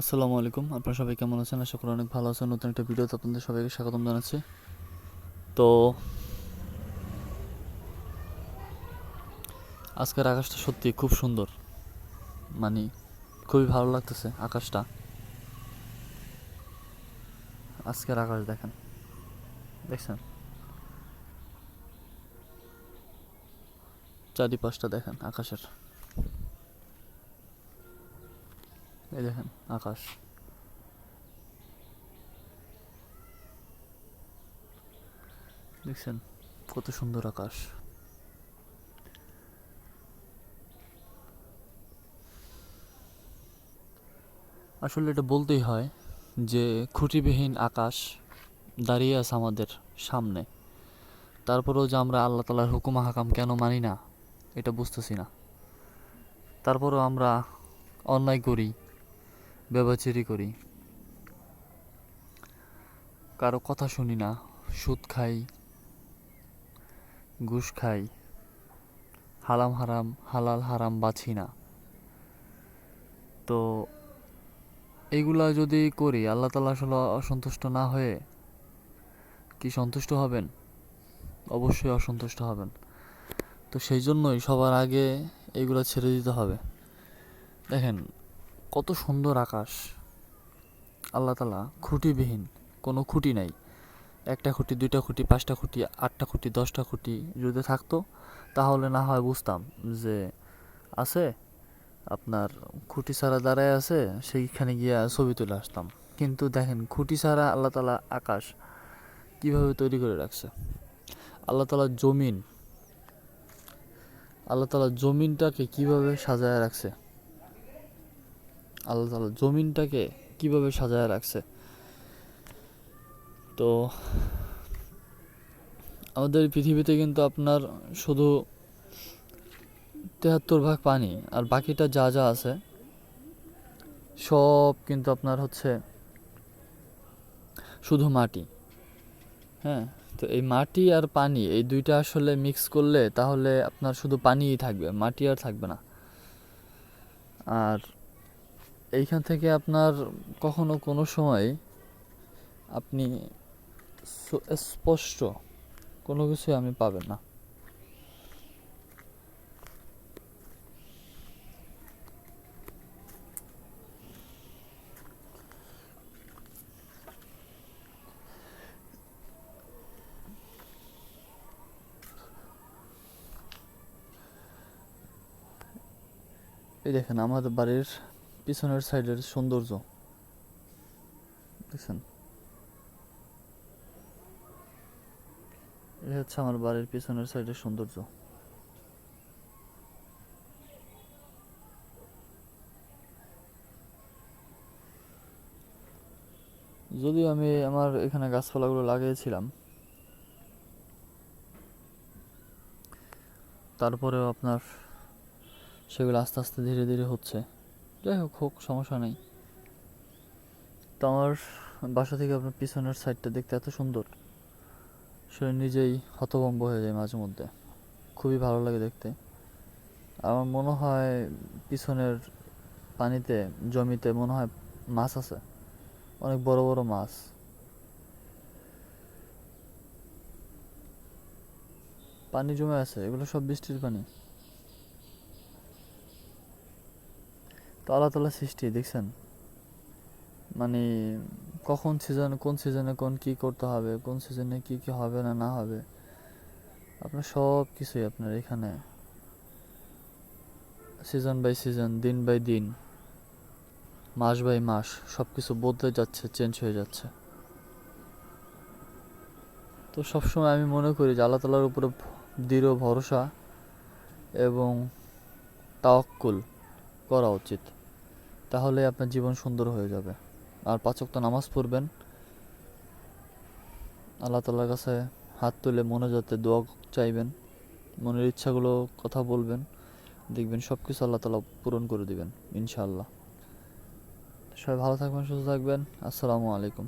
আসসালামু আলাইকুম। আপনারা সবাই কেমন আছেন? আশা করি অনেক ভালো আছেন। নতুন একটা ভিডিওতে আপনাদের সবাইকে স্বাগতম জানাচ্ছি। তো, আজকের আকাশটা সত্যি খুব সুন্দর। মানে খুবই ভালো লাগতেছে আকাশটা। আজকের আকাশ দেখেন। দেখছেন? চারিপাশটা দেখেন আকাশের। এই দেখেন আকাশ দেখছেন, কত সুন্দর আকাশ। আসলে এটা বলতেই হয় যে, খুঁটিবিহীন আকাশ দাঁড়িয়ে আছে আমাদের সামনে। তারপরেও যে আমরা আল্লাহ তালার হুকুম হাকাম কেন মানি না, এটা বুঝতেছি না। তারপরেও আমরা অন্যায় করি ব্যবচারি করি। কারও কথা শুনি না, সুদ খাই, ঘুষ খাই, হালাম হারাম, হালাল হারাম বাছি না। তো এইগুলা যদি করি, আল্লাহ তালা আসলে অসন্তুষ্ট না হয়ে কি সন্তুষ্ট হবেন? অবশ্যই অসন্তুষ্ট হবেন। তো সেই জন্যই সবার আগে এইগুলো ছেড়ে দিতে হবে। দেখেন কত সুন্দর আকাশ। আল্লাহ তালা খুঁটিবিহীন, কোনো খুঁটি নাই। একটা খুঁটি, দুইটা খুঁটি, পাঁচটা খুঁটি, আটটা খুঁটি, দশটা খুঁটি যদি থাকতো, তাহলে না হয় বুঝতাম যে আছে, আপনার খুঁটি ছাড়া দাঁড়ায় আছে, সেইখানে গিয়ে ছবি তুলে আসতাম। কিন্তু দেখেন, খুঁটি ছাড়া আল্লাহ তালা আকাশ কীভাবে তৈরি করে রাখছে? আল্লাহ তালা জমিন, আল্লাহ তালা জমিনটাকে কীভাবে সাজায় রাখছে? আল্লাহ তালা জমিনটাকে কীভাবে সাজায় রাখছে। তো আমাদের পৃথিবীতে কিন্তু আপনার শুধু তেহাত্তর ভাগ পানি আর বাকিটা যা যা আছে, সব কিন্তু আপনার হচ্ছে শুধু মাটি। হ্যাঁ তো এই মাটি আর পানি এই দুইটা আসলে মিক্স করলে তাহলে আপনার শুধু পানিই থাকবে, মাটি আর থাকবে না। আর এইখান থেকে আপনার কখনো কোনো সময় আপনি স্পষ্ট কোনো কিছুই আমি পাবেন না। এই দেখেন, আমাদের বাড়ির পিছনের সাইডের সৌন্দর্য। দেখছেন? এই হচ্ছে আমার বাড়ির পিছনের সাইডের সৌন্দর্য। যদিও আমি আমার এখানে গাছপালাগুলো লাগিয়েছিলাম, তারপরেও আপনার সেগুলো আস্তে আস্তে ধীরে ধীরে হচ্ছে। যাই হোক হোক, সমস্যা নেই। তো আমার বাসা থেকে আপনার পিছনের সাইডটা দেখতে এত সুন্দর। সে নিজেই হতভম্ব হয়ে যায় মাঝে মধ্যে। খুবই ভালো লাগে দেখতে। আমার মনে হয় পিছনের পানিতে, জমিতে মনে হয় মাছ আছে। অনেক বড় বড় মাছ। পানি জমে আছে, এগুলো সব বৃষ্টির পানি। তো আল্লাহ তালা সৃষ্টি, দেখছেন? মানে কখন সিজন কোন সিজনে কোন কি করতে হবে, কোন সিজনে কি কি হবে না না হবে, আপনার সব কিছুই আপনার এখানে। সিজন বাই সিজন দিন বাই দিন, মাস বাই মাস সব কিছু বদলে যাচ্ছে চেঞ্জ হয়ে যাচ্ছে। তো সবসময় আমি মনে করি যে আল্লাহ তালার উপরে দৃঢ় ভরসা এবং তাওয়াক্কুল। করা উচিত। তাহলে আপনার জীবন সুন্দর হয়ে যাবে। আর পাঁচক্ত নামাজ পড়বেন। আল্লাহ তাল্লাহ কাছে হাত তুলে মনে যাতে দোয়া চাইবেন, মনের ইচ্ছাগুলো কথা বলবেন, দেখবেন সব কিছু আল্লাহ তালা পূরণ করে দেবেন, ইনশাআল্লাহ। সবাই ভালো থাকবেন, সুস্থ থাকবেন। আসসালামু আলাইকুম।